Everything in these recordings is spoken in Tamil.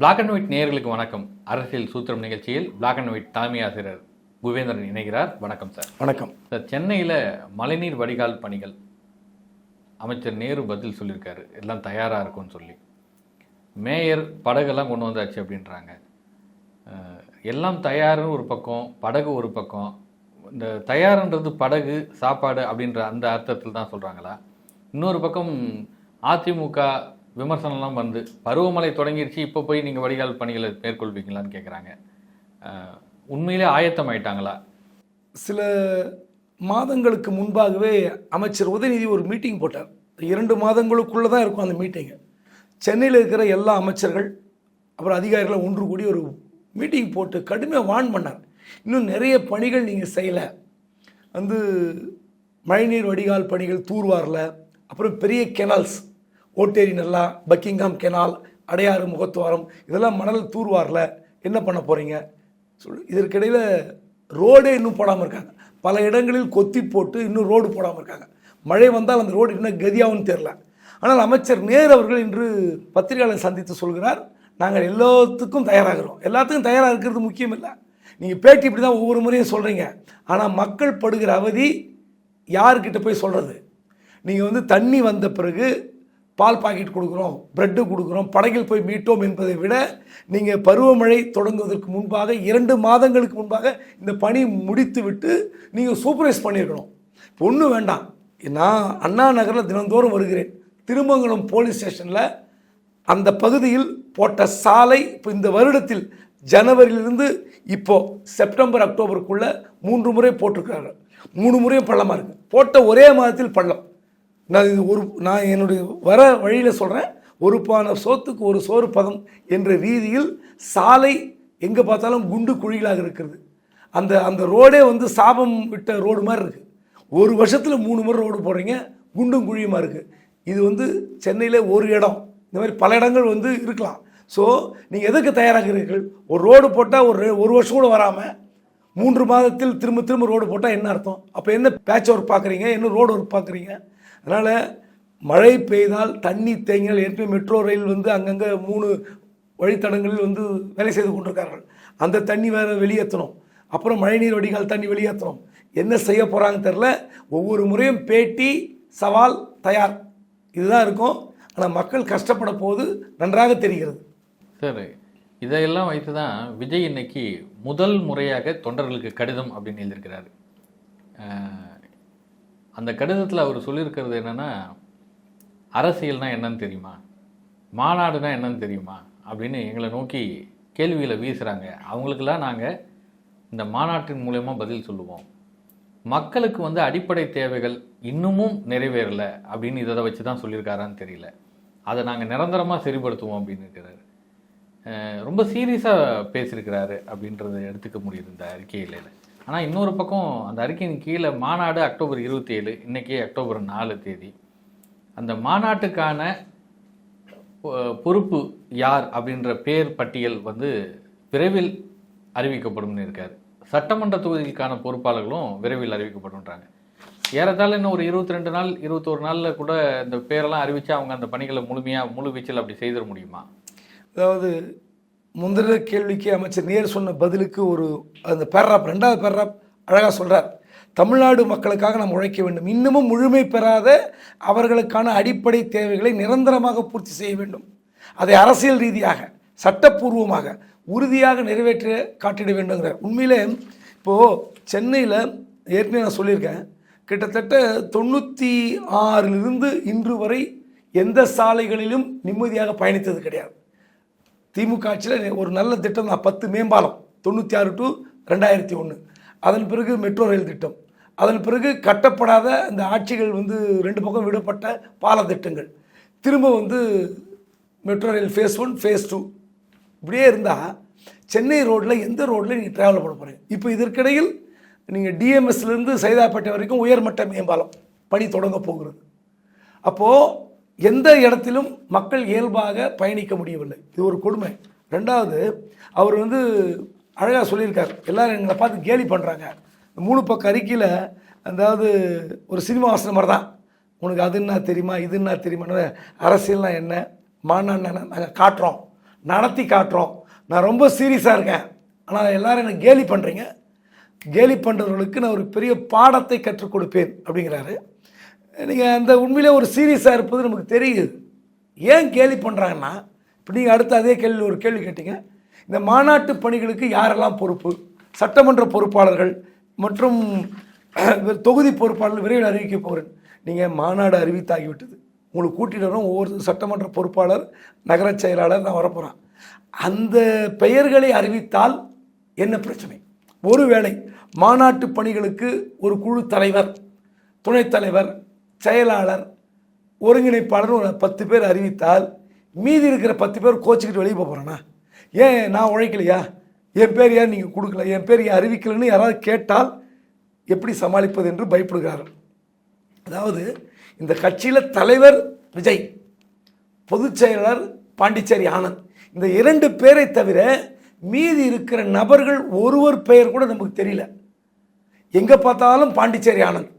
பிளாக் அண்ட் ஒயிட் நேயர்களுக்கு வணக்கம். அரசியல் சூத்திரம் நிகழ்ச்சியில் பிளாக் அண்ட் ஒயிட் தலைமை ஆசிரியர் புவேந்திரன் இணைகிறார். வணக்கம் சார் வணக்கம். சார் சென்னையில் மழைநீர் வடிகால் பணிகள். அமைச்சர் நேரு பதில் சொல்லியிருக்காரு. எல்லாம் தயாராக இருக்கும்னு சொல்லி. மேயர் படகெல்லாம் கொண்டு வந்தாச்சு அப்படின்றாங்க. எல்லாம் தயாருன்னு ஒரு பக்கம் படகு ஒரு பக்கம். இந்த தயாருன்றது படகு சாப்பாடு அப்படின்ற அந்த அர்த்தத்தில் தான் சொல்கிறாங்களா இன்னொரு பக்கம் அதிமுக விமர்சனம்லாம் வந்து பருவமழை தொடங்கிருச்சு இப்போ போய் நீங்கள் வடிகால் பணிகளை மேற்கொள்வீங்களான்னு கேட்குறாங்க உண்மையிலே ஆயத்தம் ஆயிட்டாங்களா சில மாதங்களுக்கு முன்பாகவே அமைச்சர் உதயநிதி ஒரு மீட்டிங் போட்டார். இரண்டு மாதங்களுக்குள்ளே தான் இருக்கும் அந்த மீட்டிங்கு. சென்னையில் இருக்கிற எல்லா அமைச்சர்கள் அப்புறம் அதிகாரிகளை ஒன்று கூடி ஒரு மீட்டிங் போட்டு கடுமையாக வான் பண்ணார். இன்னும் நிறைய பணிகள் நீங்கள் செய்யலை. வந்து மழைநீர் வடிகால் பணிகள் தூர்வாரில் அப்புறம் பெரிய கெனால்ஸ் ஓட்டேரி நல்லா பக்கிங்காம் கெனால் அடையாறு முகத்துவாரம் இதெல்லாம் மணல் தூர்வாரில் என்ன பண்ண போகிறீங்க சொல் இதற்கிடையில் ரோடே இன்னும் போடாமல் இருக்காங்க. பல இடங்களில் கொத்தி போட்டு இன்னும் ரோடு போடாமல் இருக்காங்க. மழை வந்தால் அந்த ரோடு என்ன கதியாகவும் தெரில ஆனால் அமைச்சர் நேரு அவர்கள் இன்று பத்திரிகையாளர் சந்தித்து சொல்கிறார் நாங்கள் எல்லாத்துக்கும் தயாராகிறோம். எல்லாத்துக்கும் தயாராக இருக்கிறது முக்கியம் இல்லை நீங்கள் பேட்டி இப்படி தான் ஒவ்வொரு முறையும் சொல்கிறீங்க ஆனால் மக்கள் படுகிற அவதி யார்கிட்ட போய் சொல்கிறது நீங்கள் வந்து தண்ணி வந்த பிறகு பால் பாக்கெட் கொடுக்குறோம் பிரெட்டு கொடுக்குறோம் படகில் போய் மீட்டோம் என்பதை விட நீங்கள் பருவமழை தொடங்குவதற்கு முன்பாக இரண்டு மாதங்களுக்கு முன்பாக இந்த பணி முடித்து விட்டு நீங்கள் சூப்பர்வைஸ் பண்ணியிருக்கணும். இப்போ ஒன்றும் வேண்டாம். நான் அண்ணா நகரில் தினந்தோறும் வருகிறேன். திருமங்கலம் போலீஸ் ஸ்டேஷனில் அந்த பகுதியில் போட்ட சாலை இப்போ இந்த வருடத்தில் ஜனவரியிலிருந்து இப்போது செப்டம்பர் அக்டோபருக்குள்ளே மூன்று முறை போட்டிருக்கிறாங்க மூணு முறையும் பள்ளமாக இருக்குது போட்ட ஒரே மாதத்தில் பள்ளம். நான் இது ஒரு நான் என்னுடைய வர வழியில் சொல்கிறேன் ஒரு பானை சோத்துக்கு ஒரு சோறு பதம் என்ற ரீதியில் சாலை எங்கே பார்த்தாலும் குண்டு குழிகளாக இருக்கிறது. அந்த அந்த ரோடே வந்து சாபம் விட்ட ரோடு மாதிரி இருக்குது ஒரு வருஷத்தில் மூணு முறை ரோடு போடுறீங்க குண்டும் குழியுமா இருக்குது இது வந்து சென்னையில் ஒரு இடம். இந்த மாதிரி பல இடங்கள் வந்து இருக்கலாம். ஸோ நீங்கள் எதுக்கு தயாராகிறீர்கள்? ஒரு ரோடு போட்டால் ஒரு ஒரு வருஷம் கூட வராமல் மூன்று மாதத்தில் திரும்ப திரும்ப ரோடு போட்டால் என்ன அர்த்தம்? அப்போ என்ன பேட்ச் ஒர்க் பார்க்குறீங்க என்ன ரோடு ஒர்க் பார்க்குறீங்க அதனால் மழை பெய்தால் தண்ணி தேங்கினால் ஏற்கனவே மெட்ரோ ரயில் வந்து அங்கங்கே மூணு வழித்தடங்களில் வந்து வேலை செய்து கொண்டிருக்கார்கள். அந்த தண்ணி வேறு வெளியேற்றணும். அப்புறம் மழைநீர் வடிகால் தண்ணி வெளியேற்றணும். என்ன செய்ய போகிறாங்க தெரில ஒவ்வொரு முறையும் பேட்டி சவால் தயார். இதுதான் இருக்கும். ஆனால் மக்கள் கஷ்டப்பட போது நன்றாக தெரிகிறது. சரி இதையெல்லாம் வைத்து தான் விஜய் இன்னைக்கு முதல் முறையாக தொண்டர்களுக்கு கடிதம் அப்படின்னு எழுதியிருக்கிறாரு. அந்த கடிதத்தில் அவர் சொல்லியிருக்கிறது என்னென்னா அரசியல்னால் என்னன்னு தெரியுமா? மாநாடுனா என்னன்னு தெரியுமா? அப்படின்னு எங்களை நோக்கி கேள்வியில் வீசுகிறாங்க அவங்களுக்கெல்லாம் நாங்கள் இந்த மாநாட்டின் மூலயமா பதில் சொல்லுவோம். மக்களுக்கு வந்து அடிப்படை தேவைகள் இன்னமும் நிறைவேறல அப்படின்னு இதை வச்சு தான் சொல்லியிருக்காரான்னு தெரியல. அதை நாங்கள் நிரந்தரமாக சரிப்படுத்துவோம் அப்படின்னு இருக்கிறாரு. ரொம்ப சீரியஸாக பேசியிருக்கிறாரு அப்படின்றத எடுத்துக்க முடியுது இந்த அறிக்கையில். ஆனால் இன்னொரு பக்கம் அந்த அறிக்கையின் கீழே மாநாடு அக்டோபர் இருபத்தி ஏழு இன்றைக்கி அக்டோபர் நாலு தேதி. அந்த மாநாட்டுக்கான பொறுப்பு யார் அப்படின்ற பேர் பட்டியல் வந்து விரைவில் அறிவிக்கப்படும்னு இருக்கார். சட்டமன்ற தொகுதிக்கான பொறுப்பாளர்களும் விரைவில் அறிவிக்கப்படும்ன்றாங்க ஏறத்தாழ இன்னும் ஒரு இருபத்தி ரெண்டு நாள் இருபத்தோரு நாளில் கூட இந்த பேரெல்லாம் அறிவித்து அவங்க அந்த பணிகளை முழுமையாக முழு வீச்சில் அப்படி செய்திட முடியுமா? அதாவது முந்தின கேள்விக்கு அமைச்சர் நேர் சொன்ன பதிலுக்கு ஒரு அந்த பேராப் ரெண்டாவது பேராப் அழகாக சொல்கிறார் தமிழ்நாடு மக்களுக்காக நாம் உழைக்க வேண்டும். இன்னமும் முழுமை பெறாத அவர்களுக்கான அடிப்படை தேவைகளை நிரந்தரமாக பூர்த்தி செய்ய வேண்டும். அதை அரசியல் ரீதியாக சட்டப்பூர்வமாக உறுதியாக நிறைவேற்ற காட்டிட வேண்டுங்கிறார் உண்மையிலே இப்போது சென்னையில் ஏற்கனவே நான் சொல்லியிருக்கேன் கிட்டத்தட்ட தொண்ணூற்றி ஆறிலிருந்து இன்று வரை எந்த சாலைகளிலும் நிம்மதியாக பயணித்தது கிடையாது. திமுக ஆட்சியில் ஒரு நல்ல திட்டம் தான். பத்து மேம்பாலம் தொண்ணூற்றி ஆறு டு ரெண்டாயிரத்தி ஒன்று அதன் பிறகு மெட்ரோ ரயில் திட்டம். அதன் பிறகு கட்டப்படாத இந்த ஆட்சிகள் வந்து ரெண்டு பக்கம் விடப்பட்ட பால திட்டங்கள். திரும்ப வந்து metro rail phase one phase two இப்படியே இருந்தால் சென்னை ரோட்டில் எந்த ரோட்டில் நீங்கள் ட்ராவல் பண்ண போகிறீங்க இப்போ இதற்கிடையில் நீங்கள் டிஎம்எஸ்லேருந்து சைதாப்பேட்டை வரைக்கும் உயர்மட்ட மேம்பாலம் பணி தொடங்க போகிறது. அப்போது எந்த இடத்திலும் மக்கள் இயல்பாக பயணிக்க முடியவில்லை. இது ஒரு கொடுமை. ரெண்டாவது அவர் வந்து அழகாக சொல்லியிருக்கார். எல்லாரும் எங்களை பார்த்து கேலி பண்ணுறாங்க மூணு பக்கம் அறிக்கையில் அதாவது ஒரு சினிமா வாசனை மாதிரி தான் உனக்கு அது என்ன தெரியுமா இது என்ன தெரியுமா அரசியல்னால் என்ன? மாநாடு நாங்கள் காட்டுறோம். நடத்தி காட்டுறோம். நான் ரொம்ப சீரியஸாக இருக்கேன். ஆனால் எல்லோரும் என்ன கேலி பண்ணுறீங்க கேலி பண்ணுறவர்களுக்கு நான் ஒரு பெரிய பாடத்தை கற்றுக் கொடுப்பேன் அப்படிங்கிறாரு. நீங்கள் அந்த உண்மையிலே ஒரு சீரியஸாக இருப்பது நமக்கு தெரியுது. ஏன் கேலி பண்ணுறாங்கன்னா இப்போ நீங்கள் அடுத்து அதே கேள்வி ஒரு கேள்வி கேட்டீங்க. இந்த மாநாட்டு பணிகளுக்கு யாரெல்லாம் பொறுப்பு? சட்டமன்ற பொறுப்பாளர்கள் மற்றும் தொகுதி பொறுப்பாளர்கள் விரைவில் அறிவிக்க போகிறேன் நீங்கள் மாநாடு அறிவித்தாகிவிட்டது. உங்களுக்கு கூட்டிட்டு வரோம் ஒவ்வொரு சட்டமன்ற பொறுப்பாளர் நகரச் செயலாளர் நான் வரப்போகிறேன் அந்த பெயர்களை அறிவித்தால் என்ன பிரச்சனை? ஒருவேளை மாநாட்டு பணிகளுக்கு ஒரு குழு தலைவர் துணைத் தலைவர் செயலாளர் ஒருங்கிணைப்பாளர் ஒரு பத்து பேர் அறிவித்தால் மீதி இருக்கிற பத்து பேர் கோச்சிக்கிட்டு வெளியே போகிறேன்னா ஏன் நான் உழைக்கலையா? என் பேர் ஏன் நீங்கள் கொடுக்கல? என் பேர் ஏன் அறிவிக்கலைன்னு யாராவது கேட்டால் எப்படி சமாளிப்பது என்று பயப்படுகிறார்கள். அதாவது இந்த கட்சியில் தலைவர் விஜய் பொதுச் செயலாளர் பாண்டிச்சேரி ஆனந்த் இந்த இரண்டு பேரை தவிர மீதி இருக்கிற நபர்கள் ஒருவர் பெயர் கூட நமக்கு தெரியல. எங்கே பார்த்தாலும் பாண்டிச்சேரி ஆனந்த்.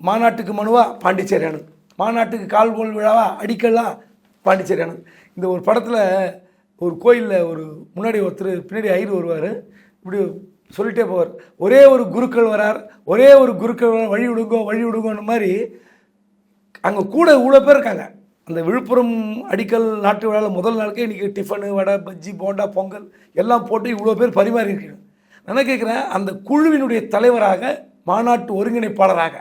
மாநாட்டுக்கு மனுவா? பாண்டிச்சேரி ஆனந்த் மாநாட்டுக்கு கால்கோல் விழாவா? அடிக்கலா பாண்டிச்சேரி ஆனந்த் இந்த ஒரு படத்தில் ஒரு கோயிலில் ஒரு முன்னாடி ஒருத்தர் பின்னாடி ஐயர் வருவார். இப்படி சொல்லிட்டே போவார். ஒரே ஒரு குருக்கள் வரார் ஒரே ஒரு குருக்கள் வரார் வழி விடுங்கோ வழி விடுங்கோன்னு மாதிரி அங்கே கூட இவ்வளோ பேர் இருக்காங்க. அந்த விழுப்புரம் அடிக்கல் நாட்டு விழாவில் முதல் நாளுக்கே இன்றைக்கி டிஃபனு வடை பஜ்ஜி போண்டா பொங்கல் எல்லாம் போட்டு இவ்வளோ பேர் பரிமாறி இருக்கிறாங்க நான் என்ன கேட்குறேன் அந்த குழுவினுடைய தலைவராக மாநாட்டு ஒருங்கிணைப்பாளராக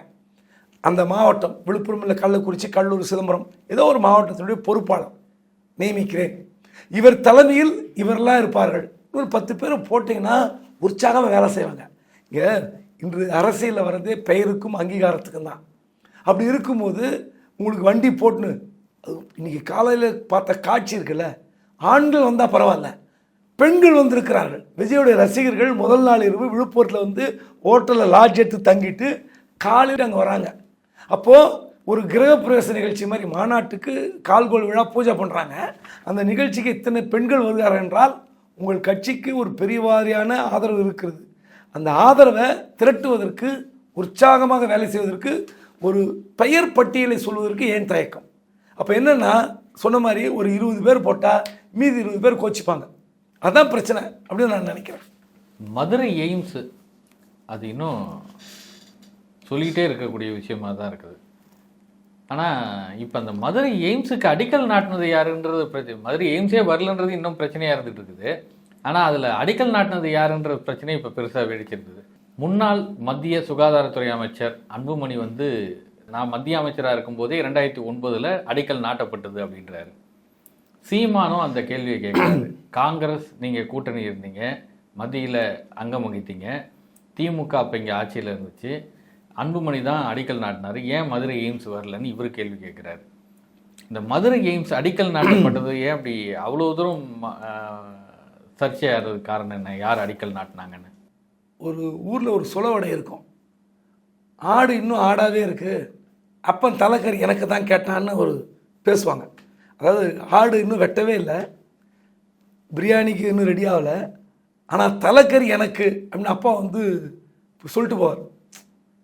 அந்த மாவட்டம் விழுப்புரம் இல்லை கள்ளக்குறிச்சி கல்லூரி சிதம்பரம் ஏதோ ஒரு மாவட்டத்தினுடைய பொறுப்பாளர் நியமிக்கிறேன். இவர் தலைமையில் இவரெல்லாம் இருப்பார்கள். ஒரு பத்து பேர் போட்டிங்கன்னா உற்சாகமாக வேலை செய்வாங்க. இங்கே இன்று அரசியலில் வர்றதே பெயருக்கும் அங்கீகாரத்துக்கும் தான். அப்படி இருக்கும்போது உங்களுக்கு வண்டி போட்டுன்னு இன்றைக்கி இன்னைக்கு காலையில் பார்த்த காட்சி இருக்குல்ல ஆண்கள் வந்தால் பரவாயில்ல. பெண்கள் வந்திருக்கிறார்கள். விஜயோடைய ரசிகர்கள் முதல் நாள் இரவு விழுப்புரத்தில் வந்து ஹோட்டலில் லாட்ஜ் எடுத்து தங்கிட்டு காலையில் அங்கே வராங்க. அப்போது ஒரு கிரகப்பிரவேச நிகழ்ச்சி மாதிரி மாநாட்டுக்கு கால்கோள் விழா பூஜை பண்ணுறாங்க அந்த நிகழ்ச்சிக்கு இத்தனை பெண்கள் வருகிறார்கள் என்றால் உங்கள் கட்சிக்கு ஒரு பெரிய வாரியான ஆதரவு இருக்கிறது. அந்த ஆதரவை திரட்டுவதற்கு உற்சாகமாக வேலை செய்வதற்கு ஒரு பெயர் பட்டியலை சொல்வதற்கு ஏன் தயக்கம்? அப்போ என்னென்னா சொன்ன மாதிரி ஒரு இருபது பேர் போட்டால் மீதி இருபது பேர் கோச்சிப்பாங்க. அதான் பிரச்சனை அப்படின்னு நான் நினைக்கிறேன். மதுரை எய்ம்ஸு அது இன்னும் சொல்லிக்கிட்டே இருக்கக்கூடிய விஷயமா தான் இருக்குது. ஆனால் இப்போ அந்த மதுரை எய்ம்ஸுக்கு அடிக்கல் நாட்டினது யாருன்றது பிரச்சனை மதுரை எய்ம்ஸே வரலன்றது இன்னும் பிரச்சனையாக இருந்துட்டு இருக்குது. ஆனால் அதில் அடிக்கல் நாட்டினது யாருன்ற பிரச்சனை இப்போ பெருசாக வெடிச்சிருக்குது. முன்னாள் மத்திய சுகாதாரத்துறை அமைச்சர் அன்புமணி வந்து நான் மத்திய அமைச்சராக இருக்கும்போதே ரெண்டாயிரத்தி ஒன்பதில் அடிக்கல் நாட்டப்பட்டது அப்படின்றாரு. சீமானும் அந்த கேள்வியை கேட்குறாரு. காங்கிரஸ் நீங்கள் கூட்டணி இருந்தீங்க மத்தியில் அங்கம் வகித்தீங்க திமுக அப்போ இங்கே ஆட்சியில் இருந்துச்சு அன்புமணி தான் அடிக்கல் நாட்டினார். ஏன் மதுரை எய்ம்ஸ் வரலன்னு இவர் கேள்வி கேட்குறாரு. இந்த மதுரை எய்ம்ஸ் அடிக்கல் நாட்டப்பட்டது ஏன் அப்படி அவ்வளோ தூரம் சர்ச்சையாகிறது காரணம் என்ன? யார் அடிக்கல் நாட்டினாங்கன்னு? ஒரு ஊரில் ஒரு சுலவடை இருக்கும். ஆடு இன்னும் ஆடாவே இருக்கு. அப்பன் தலைக்கறி எனக்கு தான் கேட்டான்னு ஒரு பேசுவாங்க. அதாவது ஆடு இன்னும் வெட்டவே இல்லை. பிரியாணிக்கு இன்னும் ரெடி ஆகலை. ஆனால் தலைக்கறி எனக்கு அப்படின்னு அப்பா வந்து சொல்லிட்டு போவார்.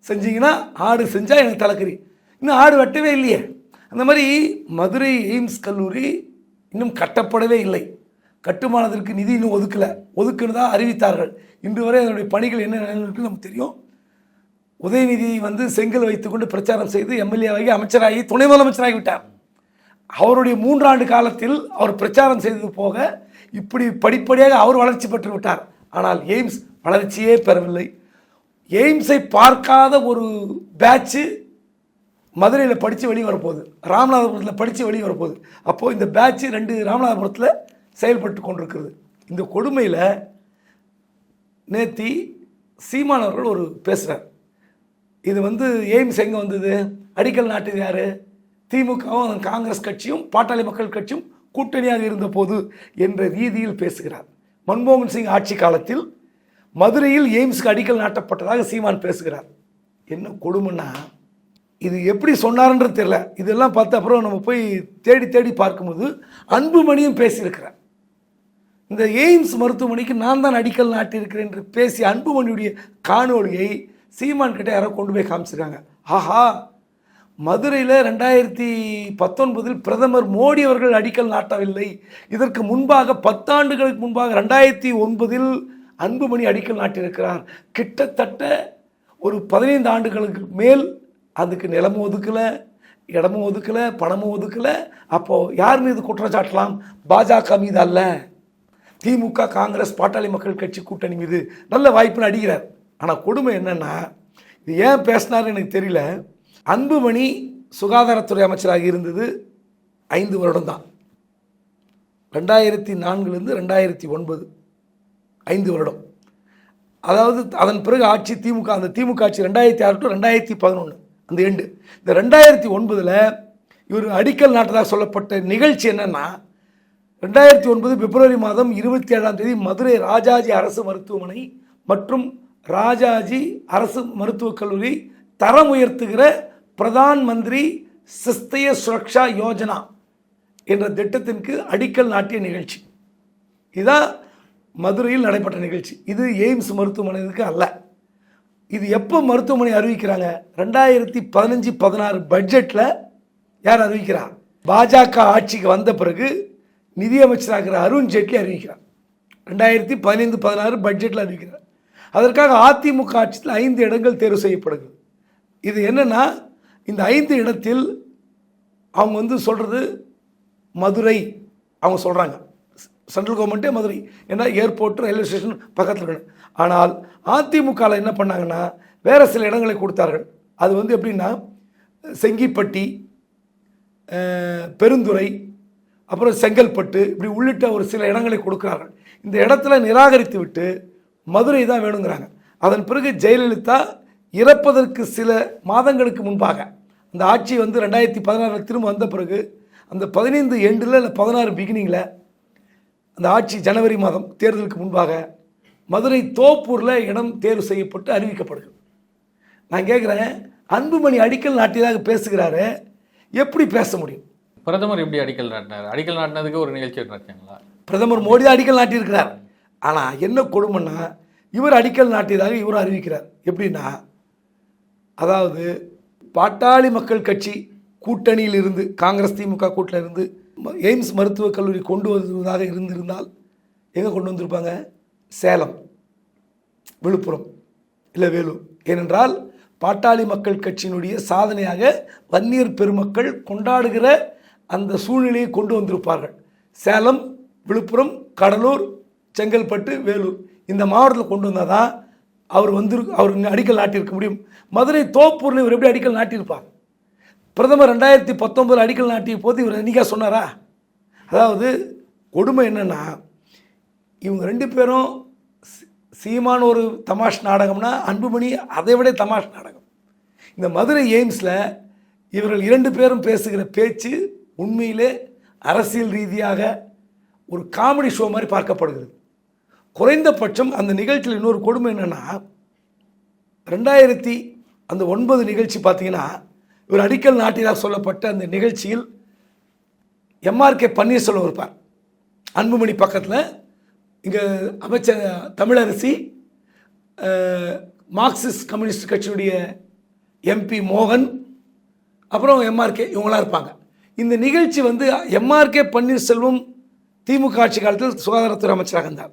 செஞ்சீங்கன்னா ஆடு செஞ்சால் எனக்கு தலைக்கறி. இன்னும் ஆடு வெட்டவே இல்லையே. அந்த மாதிரி மதுரை எய்ம்ஸ் கல்லூரி இன்னும் கட்டப்படவே இல்லை. கட்டுமானத்திற்கு நிதி இன்னும் ஒதுக்கலை. ஒதுக்குன்னு தான் அறிவித்தார்கள். இன்று வரை அதனுடைய பணிகள் என்ன நிலையில் நமக்கு தெரியும். உதயநிதி வந்து செங்கல் வைத்துக்கொண்டு பிரச்சாரம் செய்து எம்எல்ஏவாகி அமைச்சராகி துணை முதலமைச்சராகி விட்டார். அவருடைய மூன்றாண்டு காலத்தில் அவர் பிரச்சாரம் செய்தது போக இப்படி படிப்படியாக அவர் வளர்ச்சி பெற்று விட்டார். ஆனால் எய்ம்ஸ் வளர்ச்சியே பெறவில்லை. எய்ம்ஸை பார்க்காத ஒரு பேட்ச்சு மதுரையில் படித்து வெளியே வரப்போகுது. ராமநாதபுரத்தில் படித்து வெளியே வரப்போகுது. அப்போது இந்த பேட்ச்சு ரெண்டு ராமநாதபுரத்தில் செயல்பட்டு கொண்டிருக்கிறது. இந்த கொடுமையில் நேத்தி சீமானவர்கள் ஒரு பேசுகிறார் இது வந்து எய்ம்ஸ் எங்கே வந்தது? அடிக்கல் நாட்டு யார்? திமுகவும் காங்கிரஸ் கட்சியும் பாட்டாளி மக்கள் கட்சியும் கூட்டணியாக இருந்தபோது என்ற ரீதியில் பேசுகிறார். மன்மோகன் சிங் ஆட்சி காலத்தில் மதுரையில் எய்ம்ஸ்க்கு அடிக்கல் நாட்டப்பட்டதாக சீமான் பேசுகிறார். என்ன கொடுமைன்னா இது எப்படி சொன்னார்ன்றது தெரியல. இதெல்லாம் பார்த்த அப்புறம் நம்ம போய் தேடி தேடி பார்க்கும்போது அன்புமணியும் பேசியிருக்கிறார். இந்த எய்ம்ஸ் மருத்துவமனைக்கு நான் தான் அடிக்கல் நாட்டியிருக்கிறேன் என்று பேசிய அன்புமணியுடைய காணொளியை சீமான் கிட்ட யாரோ கொண்டு போய் காமிச்சிருக்காங்க. ஆஹா மதுரையில் ரெண்டாயிரத்தி பத்தொன்பதில் பிரதமர் மோடி அவர்கள் அடிக்கல் நாட்டவில்லை. இதற்கு முன்பாக பத்தாண்டுகளுக்கு முன்பாக ரெண்டாயிரத்தி ஒன்பதில் அன்புமணி அடிக்கல் நாட்டியிருக்கிறார். கிட்டத்தட்ட ஒரு பதினைந்து ஆண்டுகளுக்கு மேல் அதுக்கு நிலமும் ஒதுக்கலை இடமும் ஒதுக்கலை பணமும் ஒதுக்கலை. அப்போது யார் மீது குற்றச்சாட்டலாம் பாஜக மீது அல்ல. திமுக காங்கிரஸ் பாட்டாளி மக்கள் கட்சி கூட்டணி மீது நல்ல வாய்ப்புன்னு அடிக்கிறார் ஆனால் கொடுமை என்னென்னா இது ஏன் பேசினார் எனக்கு தெரியல. அன்புமணி சுகாதாரத்துறை அமைச்சராக இருந்தது ஐந்து வருடம் தான் ரெண்டாயிரத்தி நான்குலேருந்து ரெண்டாயிரத்தி ஒன்பது. ஐந்து வருடம். அதாவது அதன் பிறகு ஆட்சி திமுக அந்த திமுக ஆட்சி ரெண்டாயிரத்தி ஆறு டு ரெண்டாயிரத்தி பதினொன்று அந்த எண்டு. இந்த ரெண்டாயிரத்தி ஒன்பதில் இவர் அடிக்கல் நாட்டதாக சொல்லப்பட்ட நிகழ்ச்சி என்னென்னா ரெண்டாயிரத்தி ஒன்பது பிப்ரவரி மாதம் இருபத்தி ஏழாம் தேதி மதுரை ராஜாஜி அரசு மருத்துவமனை மற்றும் ராஜாஜி அரசு மருத்துவக் கல்லூரி தரம் உயர்த்துகிற பிரதான் மந்திரி சிஸ்தய சுரக்ஷா யோஜனா என்ற திட்டத்திற்கு அடிக்கல் நாட்டிய நிகழ்ச்சி. இதுதான் மதுரையில் நடைபெற்ற நிகழ்ச்சி. இது எய்ம்ஸ் மருத்துவமனைக்கு அல்ல. இது எப்போ மருத்துவமனை அறிவிக்கிறாங்க? ரெண்டாயிரத்தி பதினஞ்சு பதினாறு பட்ஜெட்டில் யார் அறிவிக்கிறா? பாஜக ஆட்சிக்கு வந்த பிறகு நிதியமைச்சராகிற அருண் ஜேட்லி அறிவிக்கிறார். ரெண்டாயிரத்தி பதினைந்து பதினாறு பட்ஜெட்டில் அறிவிக்கிறார். அதற்காக அதிமுக ஆட்சியில் ஐந்து இடங்கள் தேர்வு செய்யப்படுகிறது. இது என்னென்னா இந்த ஐந்து இடத்தில் அவங்க வந்து சொல்கிறது மதுரை அவங்க சொல்கிறாங்க சென்ட்ரல் கவர்மெண்ட்டே மதுரை. ஏன்னா ஏர்போர்ட் ரயில்வே ஸ்டேஷன் பக்கத்தில் இருக்கணும். ஆனால் அதிமுகவில் என்ன பண்ணாங்கன்னா வேறு சில இடங்களை கொடுத்தார்கள். அது வந்து எப்படின்னா செங்கிப்பட்டி பெருந்துறை அப்புறம் செங்கல்பட்டு இப்படி உள்ளிட்ட ஒரு சில இடங்களை கொடுக்குறார்கள். இந்த இடத்துல நிராகரித்து விட்டு மதுரை தான் வேணுங்கிறாங்க. அதன் பிறகு ஜெயலலிதா இறப்பதற்கு சில மாதங்களுக்கு முன்பாக அந்த ஆட்சி வந்து ரெண்டாயிரத்தி பதினாறில் திரும்ப வந்த பிறகு அந்த பதினைந்து எண்டில் இல்லை பதினாறு பிகினிங்கில் அந்த ஆட்சி ஜனவரி மாதம் தேர்தலுக்கு முன்பாக மதுரை தோப்பூரில் இடம் தேர்வு செய்யப்பட்டு அறிவிக்கப்படுகிறது நான் கேட்குறேன் அன்புமணி அடிக்கல் நாட்டியதாக பேசுகிறாரு எப்படி பேச முடியும்? பிரதமர் எப்படி அடிக்கல் நாட்டினார்? அடிக்கல் நாட்டினதுக்கு ஒரு நிகழ்ச்சி நடத்தியாங்களா பிரதமர் மோடி தான் அடிக்கல் நாட்டியிருக்கிறார். ஆனால் என்ன கொடுமைன்னா இவர் அடிக்கல் நாட்டியதாக இவர் அறிவிக்கிறார். எப்படின்னா அதாவது பாட்டாளி மக்கள் கட்சி கூட்டணியில் இருந்து காங்கிரஸ் திமுக கூட்டில் இருந்து எய்ம்ஸ் மருத்துவக் கல்லூரி கொண்டு வந்ததாக இருந்திருந்தால் எங்கே கொண்டு வந்திருப்பாங்க? சேலம். விழுப்புரம். இல்லை வேலூர். ஏனென்றால் பாட்டாளி மக்கள் கட்சியினுடைய சாதனையாக வன்னியர் பெருமக்கள் கொண்டாடுகிற அந்த சூழ்நிலையை கொண்டு வந்திருப்பார்கள். சேலம் விழுப்புரம் கடலூர் செங்கல்பட்டு வேலூர். இந்த மாவட்டத்தில் கொண்டு வந்தால் தான் அவர் வந்து அவர் அடிக்கல் நாட்டியிருக்க முடியும். மதுரை தோப்பூரில் இவர் எப்படி அடிக்கல் நாட்டியிருப்பார்? பிரதமர் ரெண்டாயிரத்தி பத்தொம்பது அடிக்கல் நாட்டிய போது இவர் என்னைக்கா சொன்னாரா? அதாவது கொடுமை என்னென்னா இவங்க ரெண்டு பேரும் சீமான சீமான் ஒரு தமாஷ் நாடகம்னா அன்புமணி அதை விட தமாஷ் நாடகம். இந்த மதுரை எய்ம்ஸில் இவர்கள் இரண்டு பேரும் பேசுகிற பேச்சு உண்மையிலே அரசியல் ரீதியாக ஒரு காமெடி ஷோ மாதிரி பார்க்கப்படுகிறது. குறைந்தபட்சம் அந்த நிகழ்ச்சியில் இன்னொரு கொடுமை என்னென்னா ரெண்டாயிரத்தி அந்த ஒன்பது நிகழ்ச்சி பார்த்தீங்கன்னா இவர் அடிக்கல் நாட்டினால் சொல்லப்பட்ட அந்த நிகழ்ச்சியில் எம்ஆர்கே பன்னீர்செல்வம் இருப்பார். அன்புமணி பக்கத்தில். இங்கே அமைச்சர் தமிழரசி மார்க்சிஸ்ட் கம்யூனிஸ்ட் கட்சியுடைய எம்பி மோகன் அப்புறம் எம்ஆர்கே இவங்களாம் இருப்பாங்க. இந்த நிகழ்ச்சி வந்து எம்ஆர்கே பன்னீர்செல்வம் திமுக ஆட்சி காலத்தில் சுகாதாரத்துறை அமைச்சராக இருந்தார்.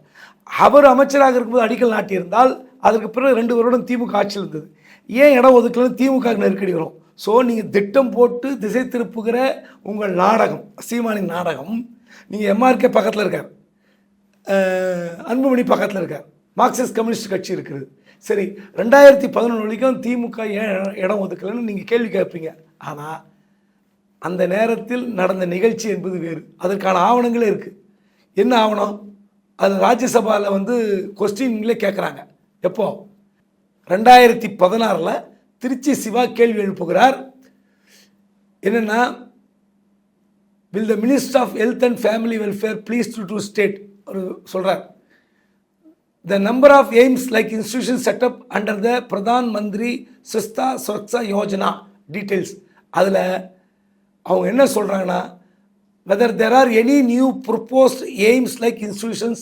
அவர் அமைச்சராக இருக்கும்போது அடிக்கல் நாட்டியிருந்தால் அதற்கு பிறகு ரெண்டு வருடம் திமுக ஆட்சியில் இருந்தது. ஏன் இடம் ஒதுக்கலன்னு திமுக நெருக்கடி வரும். ஸோ நீங்கள் திட்டம் போட்டு திசை திருப்புகிற உங்கள் நாடகம் சீமானின் நாடகம் நீங்கள் எம்ஆர்கே பக்கத்தில் இருக்கார். அன்புமணி பக்கத்தில் இருக்கார். மார்க்சிஸ்ட் கம்யூனிஸ்ட் கட்சி இருக்குது. சரி ரெண்டாயிரத்தி பதினொன்று வரைக்கும் திமுக ஏன் இடம் ஒதுக்கலைன்னு நீங்கள் கேள்வி கேட்பீங்க. ஆனால் அந்த நேரத்தில் நடந்த நிகழ்ச்சி என்பது வேறு. அதற்கான ஆவணங்களே இருக்குது என்ன ஆவணம்? அது ராஜ்யசபாவில் வந்து கொஸ்டின்களே கேட்குறாங்க. எப்போ? ரெண்டாயிரத்தி பதினாறில் திருச்சி சிவா கேள்வி எழுப்புகிறார். என்னென்னா will the minister of health and family welfare please to to state ஒரு சொல்கிறார் the number of AIIMS like institution setup under the Pradhan Mantri Swasthya Suraksha Yojana details அதில் அவங்க என்ன சொல்கிறாங்கன்னா whether there are any new proposed AIIMS like institutions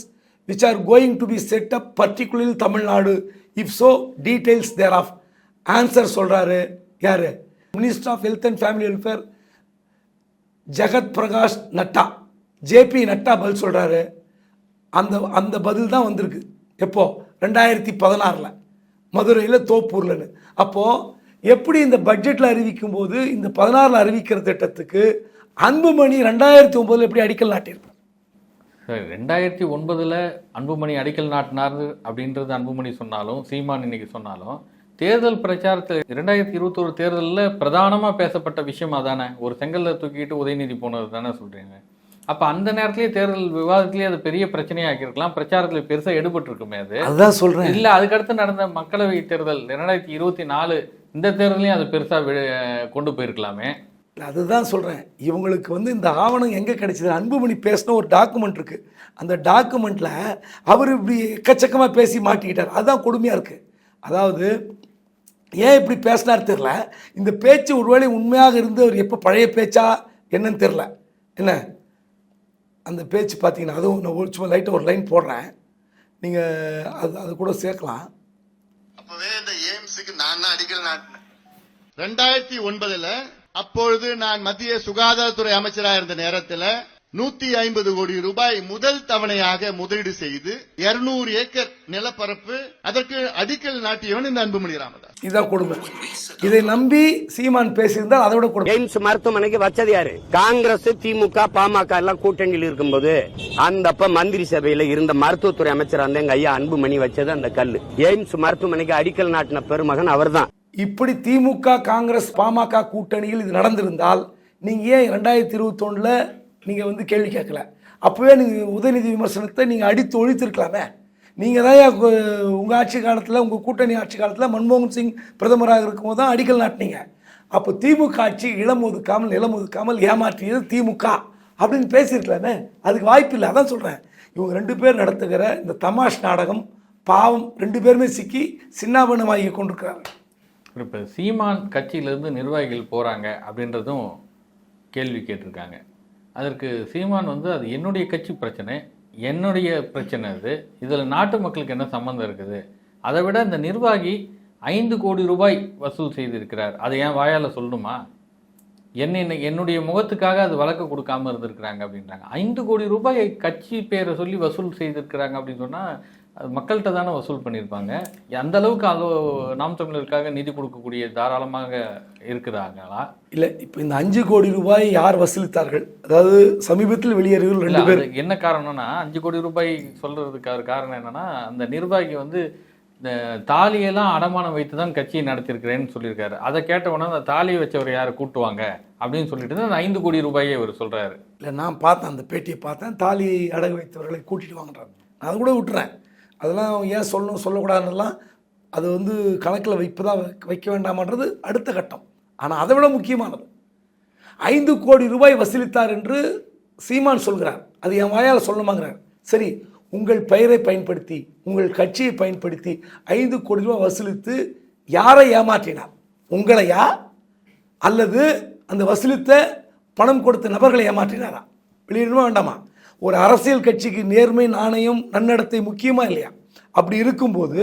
which are going to be set up particularly Tamil Nadu if so details thereof answer சொல்கிறாரு யார்? Minister of health and family welfare Jagat Prakash Nadda JP Nadda பதில் சொல்கிறாரு அந்த அந்த பதில் தான் வந்திருக்கு. எப்போது ரெண்டாயிரத்தி பதினாறில். மதுரையில் தோப்பூர்லன்னு. அப்போது எப்படி இந்த பட்ஜெட்டில் அறிவிக்கும் போது இந்த பதினாறில் அறிவிக்கிற திட்டத்துக்கு அன்புமணி ரெண்டாயிரத்தி ஒம்பதில் எப்படி அடிக்கல் நாட்டியிருப்பார்? சார் ரெண்டாயிரத்தி ஒன்பதில் அன்புமணி அடிக்கல் நாட்டினார் அப்படின்றது அன்புமணி சொன்னாலும் சீமான் இன்னைக்கு சொன்னாலும் தேர்தல் பிரச்சாரத்தில் ரெண்டாயிரத்தி இருபத்தொரு தேர்தலில் பிரதானமாக பேசப்பட்ட விஷயம் அதானே ஒரு செங்கல்ல தூக்கிட்டு உதயநிதி போனது தானே சொல்றீங்க. அப்போ அந்த நேரத்திலேயே தேர்தல் விவாதத்திலேயே அது பெரிய பிரச்சனையாக்கியிருக்கலாம் பிரச்சாரத்தில் பெருசாக எடுபட்டு இருக்குமே அது. அதுதான் சொல்கிறேன் இல்ல அதுக்கடுத்து நடந்த மக்களவை தேர்தல் ரெண்டாயிரத்தி இருபத்தி நாலு இந்த தேர்தலையும் அது பெருசா வி- கொண்டு போயிருக்கலாமே. அதுதான் சொல்கிறேன் இவங்களுக்கு வந்து இந்த ஆவணம் எங்கே கிடைச்சது? அன்புமணி பேசின ஒரு டாக்குமெண்ட் இருக்குது அந்த டாக்குமெண்ட்டில் அவர் இப்படி எக்கச்சக்கமாக பேசி மாட்டிக்கிட்டார். அதுதான் கொடுமையாக இருக்குது அதாவது ஏன் இப்படி பேசினார் தெரில இந்த பேச்சு ஒருவேளை உண்மையாக இருந்து அவர் எப்போ பழைய பேச்சா என்னன்னு தெரில என்ன? அந்த பேச்சு பார்த்தீங்கன்னா அதுவும் நான் ஒரு சும்மா லைட்டாக ஒரு லைன் போடுறேன். நீங்கள் அது அது கூட சேர்க்கலாம். அப்போவே இந்த எய்ம்ஸுக்கு நான் தான் அடிக்கல் நாட்டினேன். ரெண்டாயிரத்தி ஒன்பதுல அப்பொழுது நான் மத்திய சுகாதாரத்துறை அமைச்சராக இருந்த நேரத்தில் நூத்தி ஐம்பது கோடி ரூபாய் முதல் தவணையாக முதலீடு செய்து 200 ஏக்கர் நிலப்பரப்பு அதற்கு அடிக்கல் நாட்டியவன் இந்த அன்புமணி ராமதாஸ். இதுதான் கொடுமை. இதை நம்பி சீமான் பேசியிருந்தால் அதை விட கொடுமை. எய்ம்ஸ் மருத்துவமனைக்கு வச்சது யாரு? காங்கிரஸ் திமுக பாமக எல்லாம் கூட்டணியில் இருக்கும்போது அந்த அப்ப மந்திரி சபையில இருந்த மருத்துவத்துறை அமைச்சர் அந்த எங்க ஐயா அன்புமணி வச்சது அந்த கல்லு. எய்ம்ஸ் மருத்துவமனைக்கு அடிக்கல் நாட்டின பெருமகன் அவர்தான். இப்படி திமுக காங்கிரஸ் பாமக கூட்டணியில் இது நடந்திருந்தால் நீங்க ஏன் ரெண்டாயிரத்தி இருபத்தொன்னுல நீங்கள் வந்து கேள்வி கேட்கல. அப்போவே நீங்கள் உதயநிதி விமர்சனத்தை நீங்கள் அடித்து ஒழித்திருக்கலாமே. நீங்கள் தான் உங்கள் ஆட்சி காலத்தில் உங்கள் கூட்டணி ஆட்சி காலத்தில் மன்மோகன் சிங் பிரதமராக இருக்கும்போது தான் அடிக்கல் நாட்டினீங்க. அப்போ திமுக ஆட்சி இளம் ஒதுக்காமல் நிலம் ஒதுக்காமல் ஏமாற்றியது திமுக அப்படின்னு பேசியிருக்கலாமே. அதுக்கு வாய்ப்பு இல்லை. அதான் சொல்கிறேன் இவங்க ரெண்டு பேர் நடத்துகிற இந்த தமாஷ் நாடகம் பாவம். ரெண்டு பேருமே சிக்கி சின்னாபனமாகி கொண்டிருக்கிறாங்க. இப்போ சீமான் கட்சியிலேருந்து நிர்வாகிகள் போகிறாங்க அப்படின்றதும் கேள்வி கேட்டிருக்காங்க. அதற்கு சீமான் வந்து அது என்னுடைய கட்சி பிரச்சனை என்னுடைய பிரச்சனை அது. இதில் நாட்டு மக்களுக்கு என்ன சம்மந்தம் இருக்குது? அதை விட இந்த நிர்வாகி ஐந்து கோடி ரூபாய் வசூல் செய்திருக்கிறார். அதை ஏன் வாயால் சொல்லணுமா? என்ன என்னுடைய முகத்துக்காக அது வழக்கு கொடுக்காம இருந்திருக்கிறாங்க அப்படின்றாங்க. ஐந்து கோடி ரூபாய் கட்சி பேரை சொல்லி வசூல் செய்திருக்கிறாங்க அப்படின்னு சொன்னால் அது மக்கள்கிட்ட தானே வசூல் பண்ணியிருப்பாங்க. அந்த அளவுக்கு அது நாம் தமிழருக்காக நிதி கொடுக்கக்கூடிய தாராளமாக இருக்கிறாங்களா இல்லை இப்போ இந்த அஞ்சு கோடி ரூபாய் யார் வசூலித்தார்கள்? அதாவது சமீபத்தில் வெளியேறியவர்கள் ரெண்டு பேர். என்ன காரணம்னா அஞ்சு கோடி ரூபாய் சொல்றதுக்கான காரணம் என்னன்னா அந்த நிர்வாகி வந்து இந்த தாலியெல்லாம் அடமானம் வைத்து தான் கட்சியை நடத்தியிருக்கிறேன்னு சொல்லியிருக்காரு. அதை கேட்டவொடனே அந்த தாலியை வச்சவர் யாரை கூட்டுவாங்க அப்படின்னு சொல்லிட்டு தான் அந்த ஐந்து கோடி ரூபாயை அவர் சொல்கிறாரு இல்லை நான் பார்த்தேன் அந்த பேட்டியை பார்த்தேன். தாலி அடகு வைத்தவர்களை கூட்டிகிட்டு வாங்குறாங்க நான் அதை கூட விட்டுறேன். அதெல்லாம் ஏன் சொல்லணும் சொல்லக்கூடாதுலாம் அது வந்து கணக்கில் வைப்பதா வைக்க வேண்டாமன்றது அடுத்த கட்டம். ஆனால் அதை விட முக்கியமானது ஐந்து கோடி ரூபாய் வசூலித்தார் என்று சீமான் சொல்கிறார். அது என் வாயால் சொல்லணுமாங்கிறார். சரி உங்கள் பெயரை பயன்படுத்தி உங்கள் கட்சியை பயன்படுத்தி ஐந்து கோடி ரூபாய் வசூலித்து யாரை ஏமாற்றினார்? உங்களையா? அல்லது அந்த வசூலித்த பணம் கொடுத்த நபர்களை ஏமாற்றினாரா? வெளியிடணுமா வேண்டாமா? ஒரு அரசியல் கட்சிக்கு நேர்மை நாணயம் நன்னடத்தை முக்கியமா இல்லையா? அப்படி இருக்கும்போது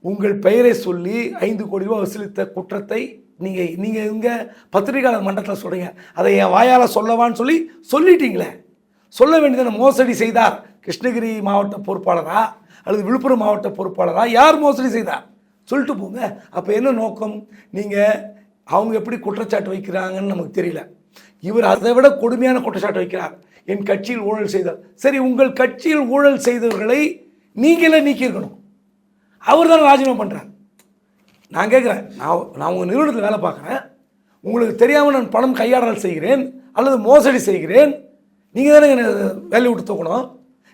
உங்கள் பெயரை சொல்லி ஐந்து கோடி ரூபாய் வசூலித்த குற்றத்தை நீங்கள் நீங்கள் இங்கே பத்திரிகையாளர் மன்றத்தில் சொல்கிறீங்க அதை என் வாயால் சொல்லவான்னு சொல்லி சொல்லிட்டீங்களே. சொல்ல வேண்டியதான மோசடி செய்தார். கிருஷ்ணகிரி மாவட்ட பொறுப்பாளரா அல்லது விழுப்புரம் மாவட்ட பொறுப்பாளரா? யார் மோசடி செய்தார் சொல்லிட்டு போங்க. அப்போ என்ன நோக்கம்? நீங்கள் அவங்க எப்படி குற்றச்சாட்டு வைக்கிறாங்கன்னு நமக்கு தெரியல. இவர் அதை விட கொடுமையான குற்றச்சாட்டு வைக்கிறார். என் கட்சியில் ஊழல் செய்தார் சரி உங்கள் கட்சியில் ஊழல் செய்தவர்களை நீங்களே நீக்கியிருக்கணும். அவர் தான் ராஜினாமா பண்ணுறார் நான் கேட்குறேன் நான் நான் உங்கள் நிறுவனத்தில் வேலை பார்க்குறேன். உங்களுக்கு தெரியாமல் நான் பணம் கையாடல் செய்கிறேன் அல்லது மோசடி செய்கிறேன். நீங்கள் தானே என்னை வேலையை விட்டு தூக்கணும்.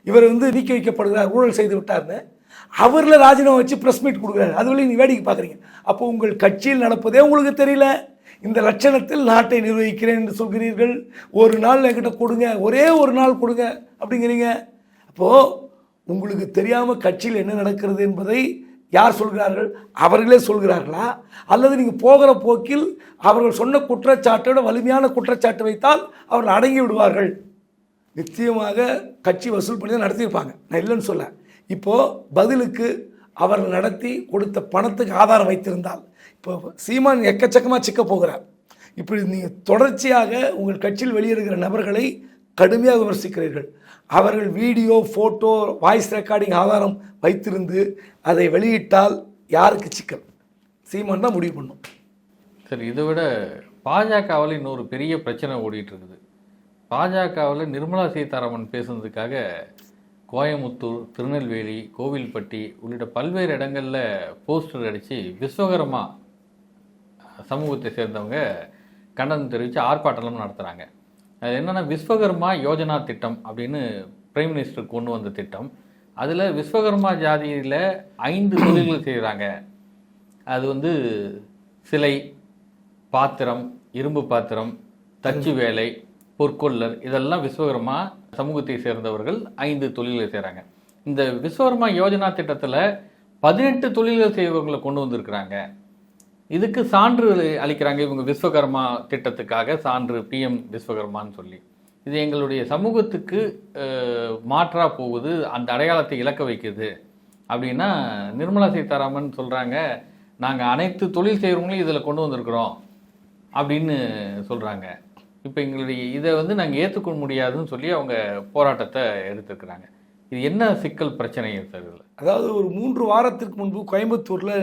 இவர் வந்து நீக்கி வைக்கப்படுகிறார் ஊழல் செய்து விட்டார்னு. அவரில் ராஜினாமா வச்சு ப்ரெஸ் மீட் கொடுக்குறாரு. அது வரையும் வேடிக்கை பார்க்குறீங்க. அப்போ உங்கள் கட்சியில் நடப்பதே உங்களுக்கு தெரியல. இந்த லட்சணத்தில் நாட்டை நிர்வகிக்கிறேன் என்று சொல்கிறீர்கள். ஒரு நாள் என்கிட்ட கொடுங்க ஒரே ஒரு நாள் கொடுங்க அப்படிங்கிறீங்க. அப்போது உங்களுக்கு தெரியாமல் கட்சியில் என்ன நடக்கிறது என்பதை யார் சொல்கிறார்கள்? அவர்களே சொல்கிறார்களா? அல்லது நீங்கள் போகிற போக்கில் அவர்கள் சொன்ன குற்றச்சாட்டோட வலிமையான குற்றச்சாட்டு வைத்தால் அவர்கள் அடங்கி விடுவார்கள். நிச்சயமாக கட்சி வசூல் பண்ணி தான் நடத்தியிருப்பாங்க. நான் இல்லைன்னு சொல்ல. இப்போது பதிலுக்கு அவர்கள் நடத்தி கொடுத்த பணத்துக்கு ஆதாரம் வைத்திருந்தால் இப்போ சீமான் எக்கச்சக்கமாக சிக்க போகிறார். இப்படி நீங்கள் தொடர்ச்சியாக உங்கள் கட்சியில் வெளியேறுகிற நபர்களை கடுமையாக விமர்சிக்கிறீர்கள். அவர்கள் வீடியோ ஃபோட்டோ வாய்ஸ் ரெக்கார்டிங் ஆதாரம் வைத்திருந்து அதை வெளியிட்டால் யாருக்கு சிக்கல்? சீமான் தான் முடிவு பண்ணும். சரி இதை விட பாஜகவில் இன்னொரு பெரிய பிரச்சனை ஓடிட்டு இருக்குது. பாஜகவில் நிர்மலா சீதாராமன் பேசுனதுக்காக கோயமுத்தூர் திருநெல்வேலி கோவில்பட்டி உள்ளிட்ட பல்வேறு இடங்களில் போஸ்டர் அடித்து விஸ்வகர்மா சமூகத்தை சேர்ந்தவங்க கண்டனம் தெரிவித்து ஆர்ப்பாட்டம்லாம் நடத்துகிறாங்க அது என்னென்னா விஸ்வகர்மா யோஜனா திட்டம் அப்படின்னு பிரைம் மினிஸ்டர் கொண்டு வந்த திட்டம். அதில் விஸ்வகர்மா ஜாதியில் ஐந்து தொழில்கள் செய்கிறாங்க அது வந்து சிலை பாத்திரம் இரும்பு பாத்திரம் தச்சு வேலை பொற்கொள்ளர். இதெல்லாம் விஸ்வகர்மா சமூகத்தை சேர்ந்தவர்கள் ஐந்து தொழில்களை செய்கிறாங்க இந்த விஸ்வகர்மா யோஜனா திட்டத்தில் பதினெட்டு தொழில்கள் செய்வங்களை கொண்டு வந்திருக்கிறாங்க. இதுக்கு சான்று அளிக்கிறாங்க இவங்க விஸ்வகர்மா திட்டத்துக்காக சான்று பிஎம் விஸ்வகர்மான்னு சொல்லி. இது எங்களுடைய சமூகத்துக்கு மாற்றாக போகுது அந்த அடையாளத்தை இழக்க வைக்குது. அப்படின்னா நிர்மலா சீதாராமன் சொல்கிறாங்க நாங்கள் அனைத்து தொழில் செய்கிறவங்களையும் இதில் கொண்டு வந்திருக்கிறோம். அப்படின்னு சொல்கிறாங்க இப்போ எங்களுடைய இதை வந்து நாங்கள் ஏற்றுக்கொள்ள முடியாதுன்னு சொல்லி அவங்க போராட்டத்தை எடுத்துருக்குறாங்க. இது என்ன சிக்கல் பிரச்சனை சார் இதில்? அதாவது ஒரு மூன்று வாரத்திற்கு முன்பு கோயம்புத்தூரில்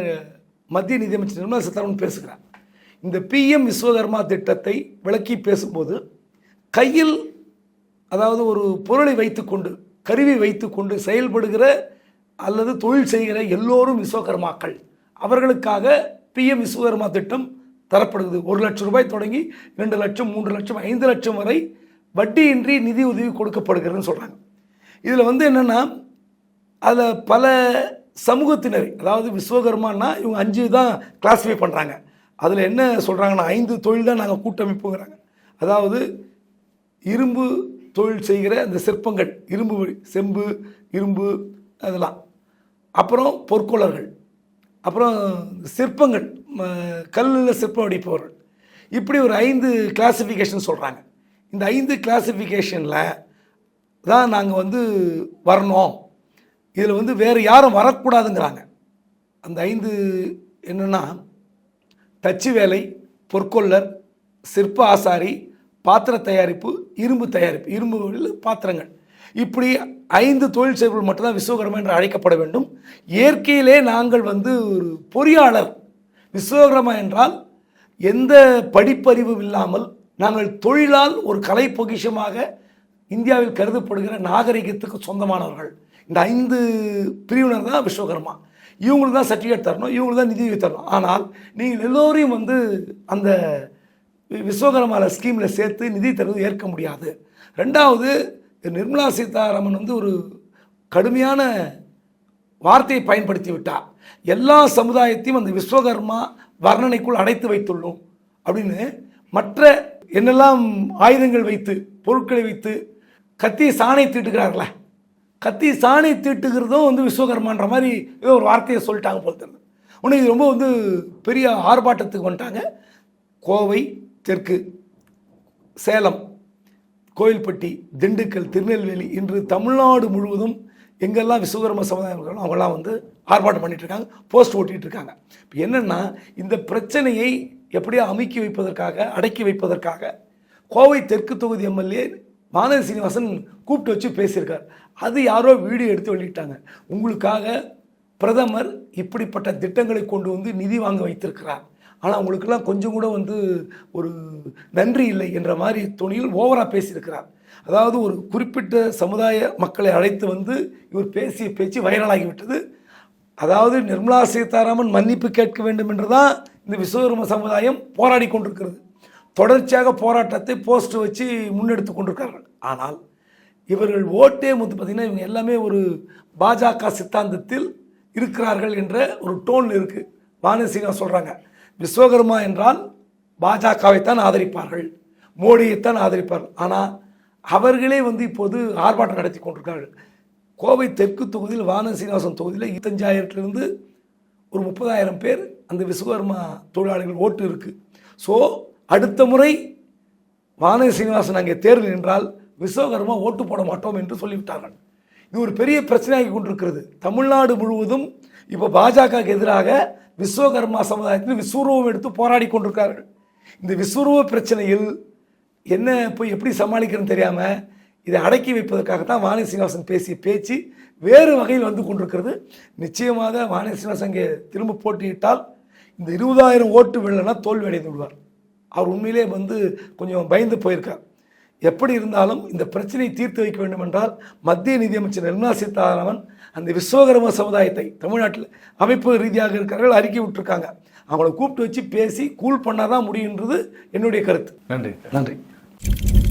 மத்திய நிதியமைச்சர் நிர்மலா சீதாராமன் பேசுகிறார். இந்த பிஎம் விஸ்வகர்மா திட்டத்தை விளக்கி பேசும்போது கையில் அதாவது ஒரு பொருளை வைத்துக்கொண்டு கருவி வைத்துக்கொண்டு செயல்படுகிற அல்லது தொழில் செய்கிற எல்லோரும் விஸ்வகர்மாக்கள். அவர்களுக்காக பிஎம் விஸ்வகர்மா திட்டம் தரப்படுகிறது. ஒரு லட்சம் ரூபாய் தொடங்கி ரெண்டு லட்சம் மூன்று லட்சம் ஐந்து லட்சம் வரை வட்டியின்றி நிதி உதவி கொடுக்கப்படுகிறதுன்னு சொல்கிறாங்க இதில் வந்து என்னென்னா அதில் பல சமூகத்தினர் அதாவது விஸ்வகர்மான்னா இவங்க அஞ்சு தான் கிளாஸிஃபை பண்ணுறாங்க அதில் என்ன சொல்கிறாங்கன்னா ஐந்து தொழில் தான் நாங்கள் கூட்டமைப்புங்கிறாங்க. அதாவது இரும்பு தொழில் செய்கிற அந்த சிற்பங்கள் இரும்பு வழி- செம்பு இரும்பு அதெல்லாம். அப்புறம் பொற்கொள்ளர்கள். அப்புறம் சிற்பங்கள். கல்லில் சிற்பம் அடிப்பவர்கள் இப்படி ஒரு ஐந்து கிளாசிஃபிகேஷன் சொல்கிறாங்க இந்த ஐந்து கிளாசிஃபிகேஷனில் தான் நாங்கள் வந்து வரணும். இதில் வந்து வேறு யாரும் வரக்கூடாதுங்கிறாங்க. அந்த ஐந்து என்னென்னா தச்சு வேலை பொற்கொள்ளர் சிற்ப ஆசாரி பாத்திர தயாரிப்பு இரும்பு தயாரிப்பு இரும்பு பாத்திரங்கள். இப்படி ஐந்து தொழில் செய்பவர்கள் மட்டும்தான் விஸ்வகர்மா என்று அழைக்கப்பட வேண்டும். இயற்கையிலே நாங்கள் வந்து ஒரு பொறியாளர். விஸ்வகர்மா என்றால் எந்த படிப்பறிவும் இல்லாமல் நாங்கள் தொழிலால் ஒரு கலை பொக்கிஷமாக இந்தியாவில் கருதப்படுகிற நாகரிகத்துக்கு சொந்தமானவர்கள். இந்த ஐந்து பிரிவினர் தான் விஸ்வகர்மா. இவங்களுக்கு தான் சர்டிஃபிகேட் தரணும் இவங்களுக்கு தான் நிதி தரணும். ஆனால் நீங்கள் எல்லோரையும் வந்து அந்த விஸ்வகர்மால ஸ்கீமில் சேர்த்து நிதி தருவது ஏற்க முடியாது. ரெண்டாவது நிர்மலா சீதாராமன் வந்து ஒரு கடுமையான வார்த்தையை பயன்படுத்தி விட்டார் எல்லா சமுதாயத்தையும் அந்த விஸ்வகர்மா வர்ணனைக்குள் அடைத்து வைத்துள்ளோம். அப்படின்னு மற்ற என்னெல்லாம் ஆயுதங்கள் வைத்து பொருட்களை வைத்து கத்தி சாணை தீட்டுகிறார்களே? கத்தி சாணை தீட்டுகிறதும் வந்து விஸ்வகர்மான்ற மாதிரி ஏதோ ஒரு வார்த்தையை சொல்லிட்டாங்க போல் தெரியல உடனே இது ரொம்ப வந்து பெரிய ஆர்ப்பாட்டத்துக்கு வந்துட்டாங்க. கோவை தெற்கு சேலம் கோயில்பட்டி திண்டுக்கல் திருநெல்வேலி இன்று தமிழ்நாடு முழுவதும் எங்கெல்லாம் விஸ்வகர்ம சமுதாயம் இருக்காங்களோ அவங்களாம் வந்து ஆர்ப்பாட்டம் பண்ணிட்டு இருக்காங்க போஸ்ட் ஓட்டிட்டு இருக்காங்க இப்போ என்னென்னா இந்த பிரச்சனையை எப்படியோ அமுக்கி வைப்பதற்காக அடக்கி வைப்பதற்காக கோவை தெற்கு தொகுதி எம்எல்ஏ மாதவி சீனிவாசன் கூப்பிட்டு வச்சு பேசியிருக்கார். அது யாரோ வீடியோ எடுத்து வெளியிட்டாங்க. உங்களுக்காக பிரதமர் இப்படிப்பட்ட திட்டங்களை கொண்டு வந்து நிதி வாங்க வைத்திருக்கிறார். ஆனால் அவங்களுக்கெல்லாம் கொஞ்சம் கூட வந்து ஒரு நன்றி இல்லை என்ற மாதிரி துணியில் ஓவராக பேசியிருக்கிறார். அதாவது ஒரு குறிப்பிட்ட சமுதாய மக்களை அழைத்து வந்து இவர் பேசிய பேச்சு வைரலாகிவிட்டது. அதாவது நிர்மலா சீதாராமன் மன்னிப்பு கேட்க வேண்டும் என்று தான் இந்த விஸ்வகர்ம சமுதாயம் போராடி கொண்டிருக்கிறது. தொடர்ச்சியாக போராட்டத்தை போஸ்ட் வச்சு முன்னெடுத்து கொண்டிருக்கிறார்கள். ஆனால் இவர்கள் ஓட்டே வந்து பார்த்திங்கன்னா இவங்க எல்லாமே ஒரு பாஜக சித்தாந்தத்தில் இருக்கிறார்கள் என்ற ஒரு டோன் இருக்குது வானசிங்கா சொல்கிறாங்க விஸ்வகர்மா என்றால் பாஜகவைத்தான் ஆதரிப்பார்கள். மோடியைத்தான் ஆதரிப்பார்கள். ஆனால் அவர்களே வந்து இப்போது ஆர்ப்பாட்டம் நடத்தி கொண்டிருக்கிறார்கள். கோவை தெற்கு தொகுதியில் வானன் சீனிவாசன் தொகுதியில் இருபத்தஞ்சாயிரத்துலேருந்து ஒரு முப்பதாயிரம் பேர் அந்த விஸ்வகர்மா தொழிலாளிகள் ஓட்டு இருக்குது ஸோ அடுத்த முறை வானதி சீனிவாசன் அங்கே தேர்தல் என்றால் விஸ்வகர்மா ஓட்டு போட மாட்டோம் என்று சொல்லிவிட்டார்கள். இது ஒரு பெரிய பிரச்சனையாகி கொண்டிருக்கிறது. தமிழ்நாடு முழுவதும் இப்போ பாஜகவுக்கு எதிராக விஸ்வகர்மா சமுதாயத்தில் விஸ்வரூபம் எடுத்து போராடி கொண்டிருக்கிறார்கள். இந்த விஸ்வரூப பிரச்சனையில் என்ன போய் எப்படி சமாளிக்கிறதுன்னு தெரியாமல் இதை அடக்கி வைப்பதற்காக தான் வாணி சீனிவாசன் பேசிய பேச்சு வேறு வகையில் வந்து கொண்டிருக்கிறது. நிச்சயமாக வாணி சீனிவாசன் அங்கே திரும்ப போட்டியிட்டால் இந்த இருபதாயிரம் ஓட்டு விழலைன்னா தோல்வி அடைந்து விடுவார். அவர் உண்மையிலே வந்து கொஞ்சம் பயந்து போயிருக்கார். எப்படி இருந்தாலும் இந்த பிரச்சனையை தீர்த்து வைக்க வேண்டும் என்றால் மத்திய நிதியமைச்சர் நிர்மலா சீதாராமன் அந்த விஸ்வகர்ம சமுதாயத்தை தமிழ்நாட்டில் அமைப்பு ரீதியாக இருக்கிறவர்கள் அறிக்கை விட்டுருக்காங்க. அவங்கள கூப்பிட்டு வச்சு பேசி கூல் பண்ணாதான் முடியுன்றது என்னுடைய கருத்து. நன்றி. நன்றி. Thank you.